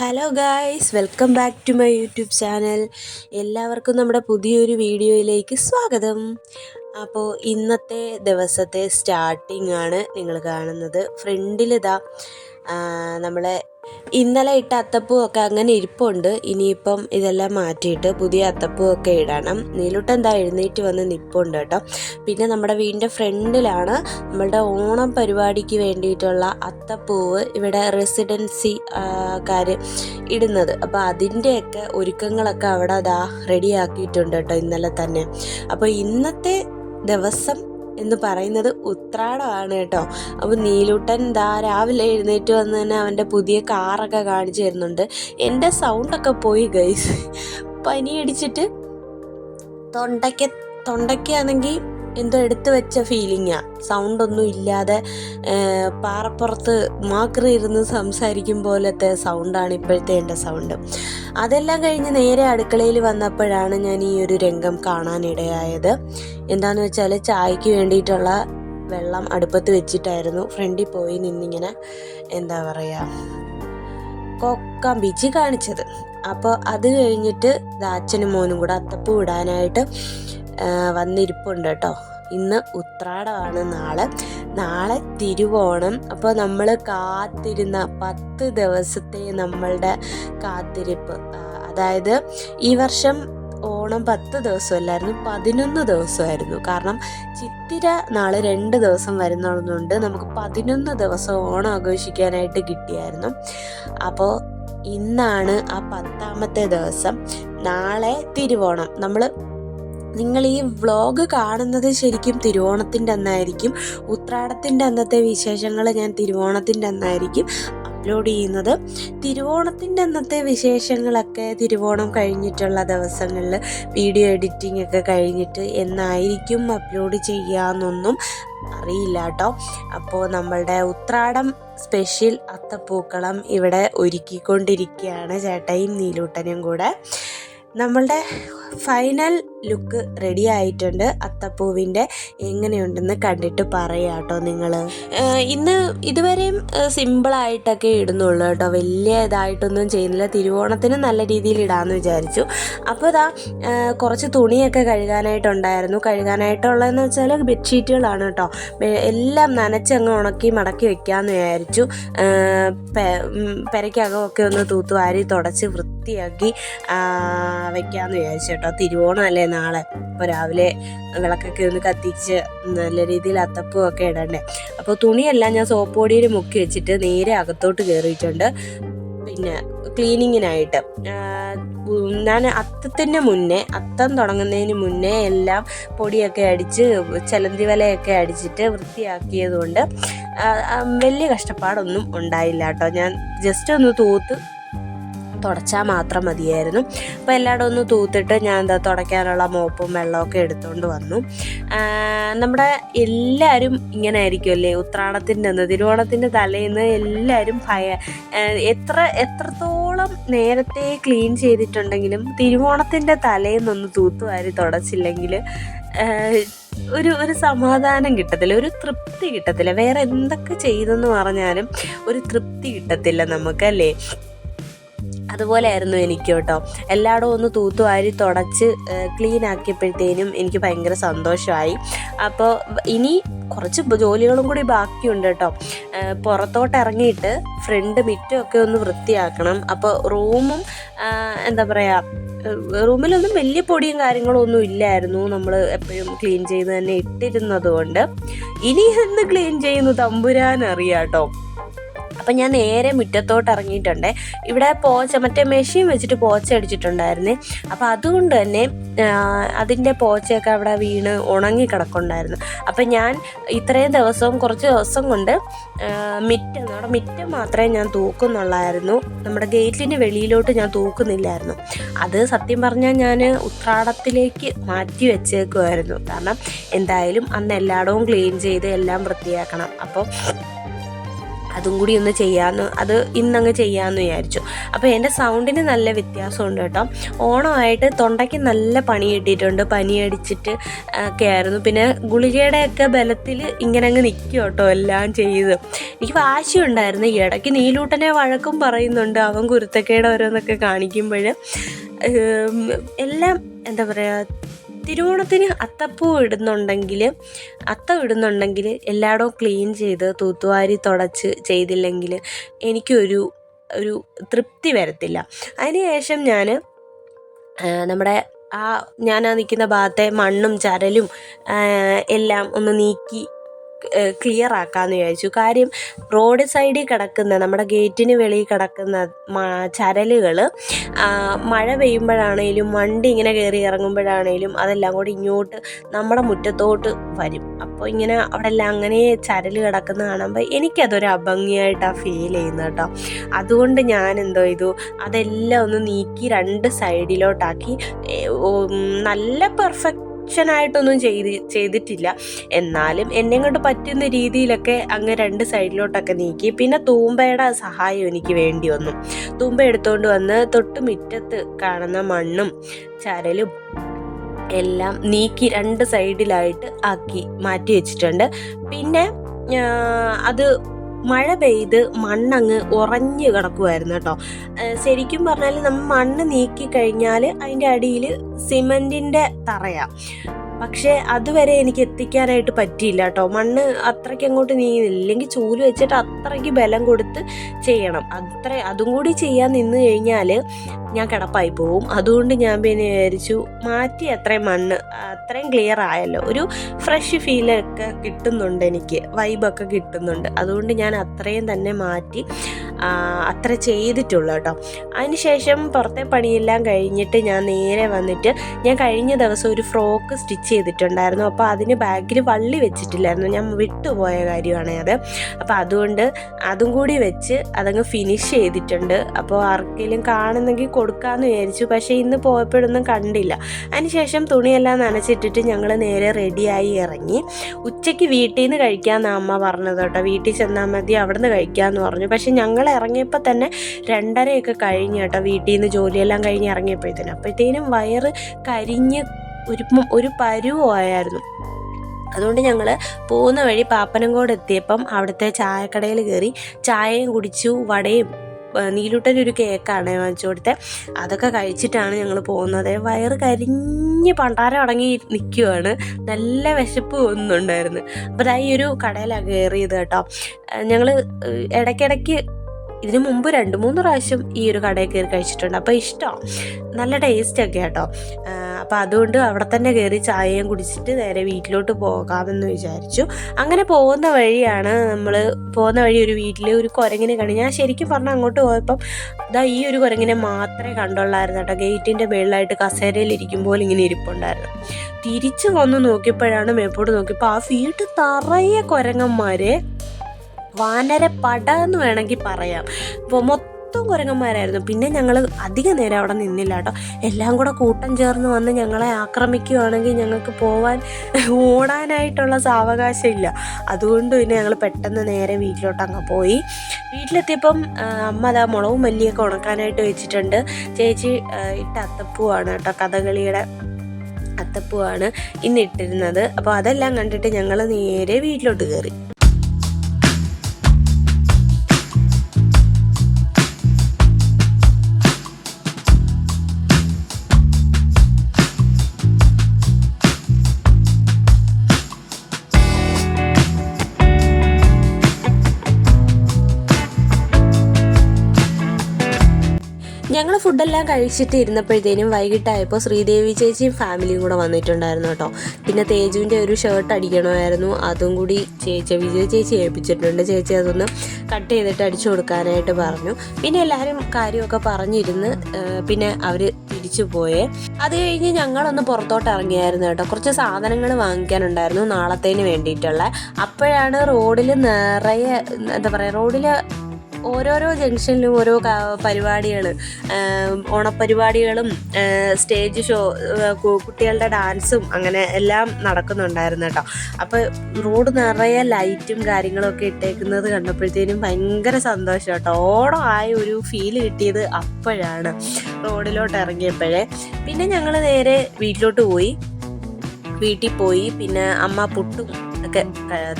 Hello guys welcome back to my YouTube channel എല്ലാവർക്കും നമ്മുടെ പുതിയൊരു വീഡിയോയിലേക്ക് സ്വാഗതം. അപ്പോൾ ഇന്നത്തെ ദിവസത്തെ സ്റ്റാർട്ടിംഗ് ആണ് നിങ്ങൾ കാണുന്നത്. ഫ്രണ്ടിലിതാ നമ്മളെ ഇന്നലെ ഇട്ട അത്തപ്പൂ ഒക്കെ അങ്ങനെ ഇരിപ്പുണ്ട്. ഇനിയിപ്പം ഇതെല്ലാം മാറ്റിയിട്ട് പുതിയ അത്തപ്പൂ ഒക്കെ ഇടണം. നീലൂട്ട് എന്താ എഴുന്നേറ്റ് വന്ന് നിൽപ്പുണ്ട് കേട്ടോ. പിന്നെ നമ്മുടെ വീടിന്റെ ഫ്രണ്ടിലാണ് നമ്മളുടെ ഓണം പരിപാടിക്ക് വേണ്ടിയിട്ടുള്ള അത്തപ്പൂവ് ഇവിടെ റെസിഡൻസി കാര് ഇടുന്നത്. അപ്പോൾ അതിന്റെയൊക്കെ ഒരുക്കങ്ങളൊക്കെ അവിടെ അതാ റെഡിയാക്കിയിട്ടുണ്ട് കേട്ടോ ഇന്നലെ തന്നെ. അപ്പോൾ ഇന്നത്തെ ദിവസം എന്ന് പറയുന്നത് ഉത്രാടമാണ് കേട്ടോ. അപ്പോൾ നീലൂട്ടൻ ദാ രാവിലെ എഴുന്നേറ്റ് വന്ന് തന്നെ അവന്റെ പുതിയ കാറൊക്കെ കാണിച്ചു തരുന്നുണ്ട്. എന്റെ സൗണ്ടൊക്കെ പോയി ഗൈസ് പനി അടിച്ചിട്ട് തൊണ്ടയ്ക്ക് തൊണ്ടയ്ക്കാണെങ്കിൽ എന്തോ എടുത്തു വെച്ച ഫീലിങ്ങാ സൗണ്ടൊന്നും ഇല്ലാതെ പാറപ്പുറത്ത് മാക്രി ഇരുന്ന് സംസാരിക്കും പോലത്തെ സൗണ്ടാണ് ഇപ്പോഴത്തെ എന്റെ സൗണ്ട് അതെല്ലാം കഴിഞ്ഞ് നേരെ അടുക്കളയിൽ വന്നപ്പോഴാണ് ഞാൻ ഈ ഒരു രംഗം കാണാനിടയായത്. എന്താണെന്ന് വെച്ചാൽ ചായക്ക് വേണ്ടിയിട്ടുള്ള വെള്ളം അടുപ്പത്ത് വെച്ചിട്ടായിരുന്നു ഫ്രണ്ടിൽ പോയി നിന്നിങ്ങനെ എന്താ പറയുക കൊക്കാൻ ബിജി കാണിച്ചത്. അപ്പോൾ അത് കഴിഞ്ഞിട്ട് അച്ഛനും മോനും കൂടെ അത്തപ്പൂ ഇടാനായിട്ട് വന്നിരിപ്പുണ്ട് കേട്ടോ. ഇന്ന് ഉത്രാടമാണ് നാളെ. നാളെ തിരുവോണം. അപ്പോൾ നമ്മൾ കാത്തിരുന്ന പത്ത് ദിവസത്തെ നമ്മളുടെ കാത്തിരിപ്പ്. അതായത് ഈ വർഷം ഓണം പത്ത് ദിവസമല്ലായിരുന്നു പതിനൊന്ന് ദിവസമായിരുന്നു. കാരണം ചിത്തിര നാളെ രണ്ട് ദിവസം വരുന്നതുകൊണ്ട് നമുക്ക് പതിനൊന്ന് ദിവസം ഓണം ആഘോഷിക്കാനായിട്ട് കിട്ടിയായിരുന്നു. അപ്പോൾ ഇന്നാണ് ആ പത്താമത്തെ ദിവസം. നാളെ തിരുവോണം. നമ്മൾ നിങ്ങൾ ഈ വ്ളോഗ് കാണുന്നത് ശരിക്കും തിരുവോണത്തിന്റെ അന്നായിരിക്കും. ഉത്രാടത്തിന്റെ അന്നത്തെ വിശേഷങ്ങൾ ഞാൻ തിരുവോണത്തിന്റെ അന്നായിരിക്കും. അപ്ലോഡ് ചെയ്യുന്നത്. തിരുവോണത്തിന്റെ അന്നത്തെ വിശേഷങ്ങളൊക്കെ തിരുവോണം കഴിഞ്ഞിട്ടുള്ള ദിവസങ്ങളിൽ വീഡിയോ എഡിറ്റിംഗ് ഒക്കെ കഴിഞ്ഞിട്ട് എന്നായിരിക്കും അപ്ലോഡ് ചെയ്യാമെന്നൊന്നും അറിയില്ല കേട്ടോ അപ്പോൾ നമ്മളുടെ ഉത്രാടം സ്പെഷ്യൽ അത്തപ്പൂക്കളം ഇവിടെ ഒരുക്കിക്കൊണ്ടിരിക്കുകയാണ് ചേട്ടയും നീലൂട്ടനും കൂടെ. നമ്മളുടെ ഫൈനൽ ലുക്ക് റെഡി ആയിട്ടുണ്ട്. അത്തപ്പൂവിന്റെ എങ്ങനെയുണ്ടെന്ന് കണ്ടിട്ട് പറയാം കേട്ടോ നിങ്ങൾ ഇന്ന് ഇതുവരെയും സിമ്പിളായിട്ടൊക്കെ ഇടുന്നുള്ളൂ കേട്ടോ. വലിയ ഇതായിട്ടൊന്നും ചെയ്യുന്നില്ല. തിരുവോണത്തിന് നല്ല രീതിയിൽ ഇടാമെന്ന് വിചാരിച്ചു. അപ്പോൾ ഇതാ കുറച്ച് തുണിയൊക്കെ കഴുകാനായിട്ടുണ്ടായിരുന്നു. കഴുകാനായിട്ടുള്ളതെന്ന് വെച്ചാൽ ബെഡ്ഷീറ്റുകളാണ് കേട്ടോ. എല്ലാം നനച്ചങ്ങ് ഉണക്കി മടക്കി വെക്കാമെന്ന് വിചാരിച്ചു. പെരയ്ക്കകമൊക്കെ ഒന്ന് തൂത്തുവാരി തുടച്ച് വൃത്തിയാക്കി വെക്കാമെന്ന് വിചാരിച്ചു കേട്ടോ. തിരുവോണം അല്ലേ നാളെ? അപ്പോൾ രാവിലെ വിളക്കൊക്കെ ഒന്ന് കത്തിച്ച് നല്ല രീതിയിൽ അത്തപ്പും ഒക്കെ ഇടണ്ടേ. അപ്പോൾ തുണിയെല്ലാം ഞാൻ സോപ്പ് പൊടിയിൽ മുക്കി വെച്ചിട്ട് നേരെ അകത്തോട്ട് കയറിയിട്ടുണ്ട് പിന്നെ ക്ലീനിങ്ങിനായിട്ട്. ഞാൻ അത്തത്തിന്റെ മുന്നേ അത്തം തുടങ്ങുന്നതിന് മുന്നേ എല്ലാം പൊടിയൊക്കെ അടിച്ച് ചലന്തി വലയൊക്കെ അടിച്ചിട്ട് വൃത്തിയാക്കിയതുകൊണ്ട് വലിയ കഷ്ടപ്പാടൊന്നും ഉണ്ടായില്ല കേട്ടോ. ഞാൻ ജസ്റ്റ് ഒന്ന് തൂത്ത് തുടച്ചാൽ മാത്രം മതിയായിരുന്നു. അപ്പോൾ എല്ലായിടും ഒന്ന് തൂത്തിട്ട് ഞാൻ എന്താ തുടയ്ക്കാനുള്ള മോപ്പും വെള്ളമൊക്കെ എടുത്തുകൊണ്ട് വന്നു. നമ്മുടെ എല്ലാവരും ഇങ്ങനെ ആയിരിക്കുമല്ലേ ഉത്രാടത്തിന്റെ അന്ന് തിരുവോണത്തിന്റെ തലേന്ന് എല്ലാവരും ഭയ എത്ര എത്രത്തോളം നേരത്തെ ക്ലീൻ ചെയ്തിട്ടുണ്ടെങ്കിലും തിരുവോണത്തിന്റെ തലേന്നൊന്ന് തൂത്തുവാരി തുടച്ചില്ലെങ്കിൽ ഒരു ഒരു സമാധാനം കിട്ടത്തില്ല ഒരു തൃപ്തി കിട്ടത്തില്ല. വേറെ എന്തൊക്കെ ചെയ്തെന്ന് പറഞ്ഞാലും ഒരു തൃപ്തി കിട്ടത്തില്ല നമുക്കല്ലേ അതുപോലെയായിരുന്നു എനിക്ക് കേട്ടോ എല്ലായിടവും ഒന്ന് തൂത്തുവാരി തുടച്ച് ക്ലീൻ ആക്കിയപ്പോഴത്തേനും എനിക്ക് ഭയങ്കര സന്തോഷമായി. അപ്പോൾ ഇനി കുറച്ച് ജോലികളും കൂടി ബാക്കിയുണ്ട് കേട്ടോ. പുറത്തോട്ട് ഇറങ്ങിയിട്ട് ഫ്രണ്ട് മിറ്റമൊക്കെ ഒന്ന് വൃത്തിയാക്കണം. അപ്പോൾ റൂമും എന്താ പറയുക റൂമിലൊന്നും വലിയ പൊടിയും കാര്യങ്ങളും ഒന്നും ഇല്ലായിരുന്നു. നമ്മൾ എപ്പോഴും ക്ലീൻ ചെയ്ത് തന്നെ ഇട്ടിരുന്നത് കൊണ്ട്. ഇനി എന്ത് ക്ലീൻ ചെയ്യുന്നു തമ്പുരാൻ കേട്ടോ അപ്പം ഞാൻ നേരെ മുറ്റത്തോട്ട് ഇറങ്ങിയിട്ടുണ്ട്. ഇവിടെ പോച്ച മറ്റേ മെഷീൻ വെച്ചിട്ട് പോച്ച അടിച്ചിട്ടുണ്ടായിരുന്നേ. അപ്പം അതുകൊണ്ട് തന്നെ അതിന്റെ പോച്ചയൊക്കെ അവിടെ വീണ് ഉണങ്ങി കിടക്കുന്നുണ്ടായിരുന്നു. അപ്പം ഞാൻ ഇത്രയും ദിവസവും കുറച്ച് ദിവസം കൊണ്ട് മിറ്റം നമ്മുടെ മിറ്റം മാത്രമേ ഞാൻ തൂക്കുന്നുള്ളായിരുന്നു. നമ്മുടെ ഗേറ്റിന്റെ വെളിയിലോട്ട് ഞാൻ തൂക്കുന്നില്ലായിരുന്നു. അത് സത്യം പറഞ്ഞാൽ ഞാൻ ഉത്രാടത്തിലേക്ക് മാറ്റി വെച്ചേക്കുമായിരുന്നു കാരണം എന്തായാലും അന്ന് എല്ലായിടവും ക്ലീൻ ചെയ്ത് എല്ലാം വൃത്തിയാക്കണം. അപ്പോൾ അതും കൂടി ഒന്ന് ചെയ്യാമെന്ന് അത് ഇന്നങ്ങ് ചെയ്യാമെന്ന് വിചാരിച്ചു. അപ്പോൾ എന്റെ സൗണ്ടിന് നല്ല വ്യത്യാസമുണ്ട് കേട്ടോ. ഓണമായിട്ട് തൊണ്ടയ്ക്ക് നല്ല പണി കിട്ടിയിട്ടുണ്ട് പനി അടിച്ചിട്ട് ഒക്കെ ആയിരുന്നു പിന്നെ ഗുളികയുടെയൊക്കെ ബലത്തിൽ ഇങ്ങനെ അങ്ങ് നിൽക്കും കേട്ടോ എല്ലാം ചെയ്ത്. എനിക്ക് വാശിയുണ്ടായിരുന്നു. ഇടയ്ക്ക് നീലൂട്ടനെ വഴക്കും പറയുന്നുണ്ട്. അവൻ കുരുത്തക്കേട് ഓരോന്നൊക്കെ കാണിക്കുമ്പോൾ എല്ലാം എന്താ പറയുക തിരുവോണത്തിന് അത്തപ്പൂ ഇടുന്നുണ്ടെങ്കിൽ അത്തം ഇടുന്നുണ്ടെങ്കിൽ എല്ലായിടവും ക്ലീൻ ചെയ്ത് തൂത്തുവാരി തുടച്ച് ചെയ്തില്ലെങ്കിൽ എനിക്കൊരു ഒരു തൃപ്തി വരത്തില്ല. അതിനുശേഷം ഞാൻ നമ്മുടെ ആ ഞാൻ ആ നിൽക്കുന്ന ഭാഗത്തെ മണ്ണും ചരലും എല്ലാം ഒന്ന് നീക്കി ക്ലിയർ ആക്കാമെന്ന് വിചാരിച്ചു. കാര്യം റോഡ് സൈഡിൽ കിടക്കുന്ന നമ്മുടെ ഗേറ്റിന് വെളിയിൽ കിടക്കുന്ന ചരലുകൾ മഴ പെയ്യുമ്പോഴാണേലും വണ്ടി ഇങ്ങനെ കയറി ഇറങ്ങുമ്പോഴാണേലും അതെല്ലാം കൂടി ഇങ്ങോട്ട് നമ്മുടെ മുറ്റത്തോട്ട് വരും. അപ്പോൾ ഇങ്ങനെ അവിടെ എല്ലാം അങ്ങനെ ചരൽ കിടക്കുന്ന കാണുമ്പോൾ എനിക്കതൊരു അഭംഗിയായിട്ടാണ് ഫീൽ ചെയ്യുന്നത് കേട്ടോ. അതുകൊണ്ട് ഞാൻ എന്തോ ചെയ്തു അതെല്ലാം ഒന്ന് നീക്കി രണ്ട് സൈഡിലോട്ടാക്കി നല്ല പെർഫെക്റ്റ് ആയിട്ടൊന്നും ചെയ്ത് ചെയ്തിട്ടില്ല. എന്നാലും എന്നെ കൊണ്ട് പറ്റുന്ന രീതിയിലൊക്കെ അങ്ങ് രണ്ട് സൈഡിലോട്ടൊക്കെ നീക്കി. പിന്നെ തൂമ്പയുടെ സഹായം എനിക്ക് വേണ്ടി വന്നു. തൂമ്പ എടുത്തുകൊണ്ട് വന്ന് തൊട്ട് മുറ്റത്ത് കാണുന്ന മണ്ണും ചരലും എല്ലാം നീക്കി രണ്ട് സൈഡിലായിട്ട് ആക്കി മാറ്റി വെച്ചിട്ടുണ്ട്. പിന്നെ അത് മഴ പെയ്ത് മണ്ണങ്ങ് ഉറഞ്ഞു കിടക്കുമായിരുന്നു കേട്ടോ. ശരിക്കും പറഞ്ഞാൽ നമ്മൾ മണ്ണ് നീക്കി കഴിഞ്ഞാൽ അതിന്റെ അടിയിൽ സിമന്റിന്റെ തറയാണ് പക്ഷേ അതുവരെ എനിക്ക് എത്തിക്കാനായിട്ട് പറ്റിയില്ല കേട്ടോ. മണ്ണ് അത്രയ്ക്ക് അങ്ങോട്ട് നീങ്ങുന്നില്ല ഇല്ലെങ്കിൽ ചൂൽ വെച്ചിട്ട് അത്രയ്ക്ക് ബലം കൊടുത്ത് ചെയ്യണം. അത്ര അതും കൂടി ചെയ്യാൻ നിന്ന് കഴിഞ്ഞാൽ ഞാൻ കിടപ്പായി പോവും. അതുകൊണ്ട് ഞാൻ പിന്നെ വിചാരിച്ചു മാറ്റി അത്രയും മണ്ണ് അത്രയും ക്ലിയർ ആയല്ലോ. ഒരു ഫ്രഷ് ഫീലൊക്കെ കിട്ടുന്നുണ്ട് എനിക്ക് വൈബൊക്കെ കിട്ടുന്നുണ്ട്. അതുകൊണ്ട് ഞാൻ അത്രയും തന്നെ മാറ്റി അത്ര ചെയ്തിട്ടുള്ളൂ കേട്ടോ. അതിനുശേഷം പുറത്തെ പണിയെല്ലാം കഴിഞ്ഞിട്ട് ഞാൻ നേരെ വന്നിട്ട് ഞാൻ കഴിഞ്ഞ ദിവസം ഒരു ഫ്രോക്ക് സ്റ്റിച്ച് ചെയ്തിട്ടുണ്ടായിരുന്നു. അപ്പോൾ അതിന് ബാഗിൽ വള്ളി വെച്ചിട്ടില്ലായിരുന്നു. ഞാൻ വിട്ടുപോയ കാര്യമാണ് അത്. അപ്പോൾ അതുകൊണ്ട് അതും കൂടി വെച്ച് അതങ്ങ് ഫിനിഷ് ചെയ്തിട്ടുണ്ട്. അപ്പോൾ ആർക്കെങ്കിലും കാണുന്നെങ്കിൽ കൊടുക്കാമെന്ന് വിചാരിച്ചു. പക്ഷേ ഇന്ന് പോയപ്പോഴൊന്നും കണ്ടില്ല. അതിനുശേഷം തുണിയെല്ലാം നനച്ചിട്ടിട്ട് ഞങ്ങൾ നേരെ റെഡിയായി ഇറങ്ങി. ഉച്ചയ്ക്ക് വീട്ടിൽ നിന്ന് കഴിക്കാമെന്നാണ് അമ്മ പറഞ്ഞത് കേട്ടോ. വീട്ടിൽ ചെന്നാൽ മതി അവിടെ നിന്ന് കഴിക്കാമെന്ന് പറഞ്ഞു. പക്ഷേ ഞങ്ങൾ ഇറങ്ങിയപ്പോൾ തന്നെ രണ്ടരയൊക്കെ കഴിഞ്ഞ് കേട്ടോ വീട്ടിൽ നിന്ന് ജോലിയെല്ലാം കഴിഞ്ഞ് ഇറങ്ങിയപ്പോഴത്തേനും. അപ്പോഴത്തേനും വയറ് കരിഞ്ഞ് ഒരു ഒരു പരുവായിരുന്നു അതുകൊണ്ട് ഞങ്ങൾ പോകുന്ന വഴി പാപ്പനംകോട് എത്തിയപ്പം അവിടുത്തെ ചായക്കടയിൽ കയറി ചായയും കുടിച്ചു വടയും നീലൂട്ടനൊരു കേക്കാണ് വാങ്ങിച്ചു കൊടുത്തത് അതൊക്കെ കഴിച്ചിട്ടാണ് ഞങ്ങൾ പോകുന്നത്. വയറ് കരിഞ്ഞ് പണ്ടാരം അടങ്ങി നിൽക്കുവാണ് നല്ല വിശപ്പ് ഒന്നുണ്ടായിരുന്നു അപ്പോൾ ഈ ഒരു കടയിലാണ് കയറിയത് കേട്ടോ. ഞങ്ങൾ ഇടയ്ക്കിടയ്ക്ക് ഇതിനു മുമ്പ് രണ്ട് മൂന്ന് പ്രാവശ്യം ഈ ഒരു കടയിൽ കയറി കഴിച്ചിട്ടുണ്ട്. അപ്പോൾ ഇഷ്ടമാണ് നല്ല ടേസ്റ്റ് ഒക്കെ കേട്ടോ അപ്പോൾ അതുകൊണ്ട് അവിടെ തന്നെ കയറി ചായയും കുടിച്ചിട്ട് നേരെ വീട്ടിലോട്ട് പോകാമെന്ന് വിചാരിച്ചു. അങ്ങനെ പോകുന്ന വഴിയാണ് നമ്മൾ പോകുന്ന വഴി ഒരു വീട്ടിൽ ഒരു കുരങ്ങിനെ കണ്ടു. ഞാൻ ശരിക്കും പറഞ്ഞാൽ അങ്ങോട്ട് പോയപ്പം ഇതാ ഈ ഒരു കുരങ്ങിനെ മാത്രമേ കണ്ടുള്ളായിരുന്നു കേട്ടോ. ഗേറ്റിന്റെ മേളിലായിട്ട് കസേരയിൽ ഇരിക്കുമ്പോൾ ഇങ്ങനെ ഇരിപ്പുണ്ടായിരുന്നു. തിരിച്ചു വന്ന് നോക്കിയപ്പോഴാണ് മേപ്പോട്ട് നോക്കിയപ്പോൾ ആ വീട്ടിൽ തറയെ കുരങ്ങന്മാരെ വാനരപ്പട എന്ന് വേണമെങ്കിൽ പറയാം. അപ്പോൾ മൊത്തം കുരങ്ങന്മാരായിരുന്നു. പിന്നെ ഞങ്ങൾ അധിക നേരം അവിടെ നിന്നില്ല കേട്ടോ. എല്ലാം കൂടെ കൂട്ടം ചേർന്ന് വന്ന് ഞങ്ങളെ ആക്രമിക്കുകയാണെങ്കിൽ ഞങ്ങൾക്ക് പോവാൻ ഓടാനായിട്ടുള്ള സാവകാശം ഇല്ല അതുകൊണ്ട് പിന്നെ ഞങ്ങൾ പെട്ടെന്ന് നേരെ വീട്ടിലോട്ട് അങ്ങ് പോയി. വീട്ടിലെത്തിയപ്പം അമ്മ അതാ മുളകും മല്ലിയൊക്കെ ഉണക്കാനായിട്ട് വെച്ചിട്ടുണ്ട്. ചേച്ചി ഇട്ട അത്തപ്പൂവാണ് കേട്ടോ. കഥകളിയുടെ അത്തപ്പൂവാണ് ഇന്നിട്ടിരുന്നത് അപ്പോൾ അതെല്ലാം കണ്ടിട്ട് ഞങ്ങൾ നേരെ വീട്ടിലോട്ട് കയറി ഞങ്ങൾ ഫുഡെല്ലാം കഴിച്ചിട്ട് ഇരുന്നപ്പോഴത്തേനും വൈകിട്ടായപ്പോൾ ശ്രീദേവി ചേച്ചിയും ഫാമിലിയും കൂടെ വന്നിട്ടുണ്ടായിരുന്നു കേട്ടോ. പിന്നെ തേജുവിന്റെ ഒരു ഷർട്ട് അടിക്കണമായിരുന്നു. അതും കൂടി ചേച്ചി വിജയ ചേച്ചി ഏൽപ്പിച്ചിട്ടുണ്ട്. ചേച്ചി അതൊന്ന് കട്ട് ചെയ്തിട്ട് അടിച്ചു കൊടുക്കാനായിട്ട് പറഞ്ഞു. പിന്നെ എല്ലാവരും കാര്യമൊക്കെ പറഞ്ഞിരുന്ന് പിന്നെ അവർ തിരിച്ചു പോയേ. അത് കഴിഞ്ഞ് ഞങ്ങളൊന്ന് പുറത്തോട്ട് ഇറങ്ങിയായിരുന്നു കേട്ടോ. കുറച്ച് സാധനങ്ങൾ വാങ്ങിക്കാനുണ്ടായിരുന്നു നാളത്തേന് വേണ്ടിയിട്ടുള്ള. അപ്പോഴാണ് റോഡിൽ നിറയെ എന്താ പറയുക റോഡിൽ ഓരോരോ ജംഗ്ഷനിലും ഓരോ പരിപാടികൾ ഓണപ്പരിപാടികളും സ്റ്റേജ് ഷോ കുട്ടികളുടെ ഡാൻസും അങ്ങനെ എല്ലാം നടക്കുന്നുണ്ടായിരുന്നു കേട്ടോ. അപ്പോൾ റോഡ് നിറയെ ലൈറ്റും കാര്യങ്ങളൊക്കെ ഇട്ടേക്കുന്നത് കണ്ടപ്പോഴത്തേനും ഭയങ്കര സന്തോഷം കേട്ടോ. ഓണം ആയ ഒരു ഫീൽ കിട്ടിയത് അപ്പോഴാണ് റോഡിലോട്ട് ഇറങ്ങിയപ്പോഴേ. പിന്നെ ഞങ്ങൾ നേരെ വീട്ടിലോട്ട് പോയി. വീട്ടിൽ പോയി. പിന്നെ അമ്മ പുട്ടും ഒക്കെ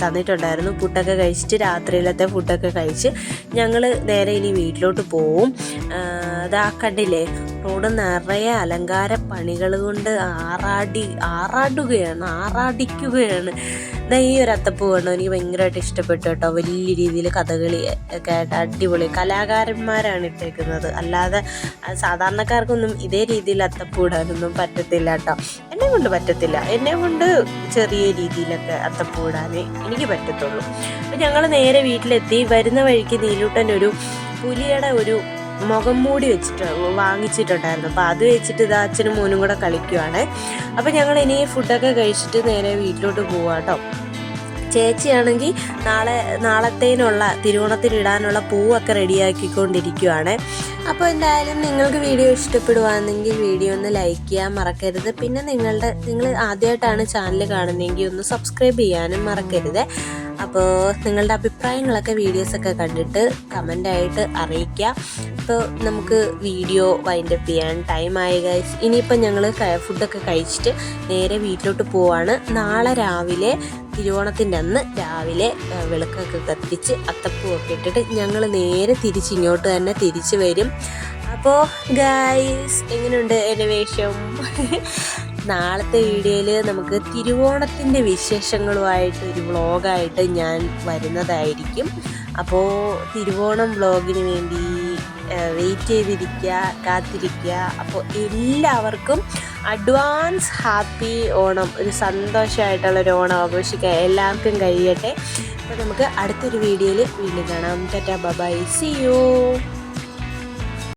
തന്നിട്ടുണ്ടായിരുന്നു. ഫുഡൊക്കെ കഴിച്ചിട്ട് രാത്രിയിലത്തെ ഫുഡൊക്കെ കഴിച്ച് ഞങ്ങൾ നേരെ ഇനി വീട്ടിലോട്ട് പോവും. അതാ കണ്ടില്ലേ റോഡ് നിറയെ അലങ്കാര പണികൾ കൊണ്ട് ആറാടി ആറാടുകയാണ് ആറാടിക്കുകയാണ്. ദാ ഈ ഒരു അത്തപ്പൂ കണ്ടോ എനിക്ക് ഭയങ്കരമായിട്ട് ഇഷ്ടപ്പെട്ടു കേട്ടോ. വലിയ രീതിയിൽ കഥകളി ഒക്കെ ആയിട്ട് അടിപൊളി. കലാകാരന്മാരാണ് ഇട്ടേക്കുന്നത്. അല്ലാതെ സാധാരണക്കാർക്കൊന്നും ഇതേ രീതിയിൽ അത്തപ്പൂ ഇടാനൊന്നും പറ്റത്തില്ല കേട്ടോ. എന്നെ കൊണ്ട് പറ്റത്തില്ല. എന്നെ കൊണ്ട് ചെറിയ രീതിയിലൊക്കെ അത്തപ്പൂ ഇടാനേ എനിക്ക് പറ്റത്തുള്ളൂ. അപ്പം ഞങ്ങൾ നേരെ വീട്ടിലെത്തി. വരുന്ന വഴിക്ക് നീലൂട്ടൻ ഒരു പുലിയുടെ ഒരു മുഖം മൂടി വെച്ചിട്ട് വാങ്ങിച്ചിട്ടുണ്ടായിരുന്നു. അപ്പോൾ അത് വെച്ചിട്ട് ഇത് അച്ഛനും മോനും കൂടെ കളിക്കുവാണ്. അപ്പോൾ ഞങ്ങൾ ഇനി ഫുഡൊക്കെ കഴിച്ചിട്ട് നേരെ വീട്ടിലോട്ട് പോവാട്ടോ. ചേച്ചിയാണെങ്കിൽ നാളെ നാളത്തേനുള്ള തിരുവോണത്തിനിടാനുള്ള പൂവൊക്കെ റെഡിയാക്കിക്കൊണ്ടിരിക്കുവാണ്. അപ്പോൾ എന്തായാലും നിങ്ങൾക്ക് വീഡിയോ ഇഷ്ടപ്പെടുവാണെങ്കിൽ വീഡിയോ ഒന്ന് ലൈക്ക് ചെയ്യാൻ മറക്കരുത്. പിന്നെ നിങ്ങളുടെ നിങ്ങൾ ആദ്യമായിട്ടാണ് ചാനൽ കാണുന്നതെങ്കിൽ ഒന്ന് സബ്സ്ക്രൈബ് ചെയ്യാനും മറക്കരുത്. അപ്പോൾ നിങ്ങളുടെ അഭിപ്രായങ്ങളൊക്കെ വീഡിയോസൊക്കെ കണ്ടിട്ട് കമന്റായിട്ട് അറിയിക്കുക. അപ്പോൾ നമുക്ക് വീഡിയോ വൈൻഡപ്പ് ചെയ്യാൻ ടൈം ആയി ഗൈസ് ഇനിയിപ്പോൾ ഞങ്ങൾ ഫുഡൊക്കെ കഴിച്ചിട്ട് നേരെ വീട്ടിലോട്ട് പോവാണ്. നാളെ രാവിലെ തിരുവോണത്തിന്റെ അന്ന് രാവിലെ വിളക്കൊക്കെ കത്തിച്ച് അത്തപ്പൂവൊക്കെ ഇട്ടിട്ട് ഞങ്ങൾ നേരെ തിരിച്ച് ഇങ്ങോട്ട് തന്നെ തിരിച്ചു വരും. അപ്പോൾ ഗായ്സ് എങ്ങനെയുണ്ട് എന്റെ വേഷം നാളത്തെ വീഡിയോയിൽ നമുക്ക് തിരുവോണത്തിന്റെ വിശേഷങ്ങളുമായിട്ട് ഒരു വ്ളോഗായിട്ട് ഞാൻ വരുന്നതായിരിക്കും. അപ്പോൾ തിരുവോണം വ്ളോഗിന് വേണ്ടി വെയിറ്റ് ചെയ്തിരിക്കുക കാത്തിരിക്കുക അപ്പോൾ എല്ലാവർക്കും അഡ്വാൻസ് ഹാപ്പി ഓണം ഒരു സന്തോഷമായിട്ടുള്ള ഒരു ഓണം ആഘോഷിക്കാൻ എല്ലാവർക്കും കഴിയട്ടെ. അപ്പോൾ നമുക്ക് അടുത്തൊരു വീഡിയോയിൽ വീണ്ടും കാണാം. Tata bye C U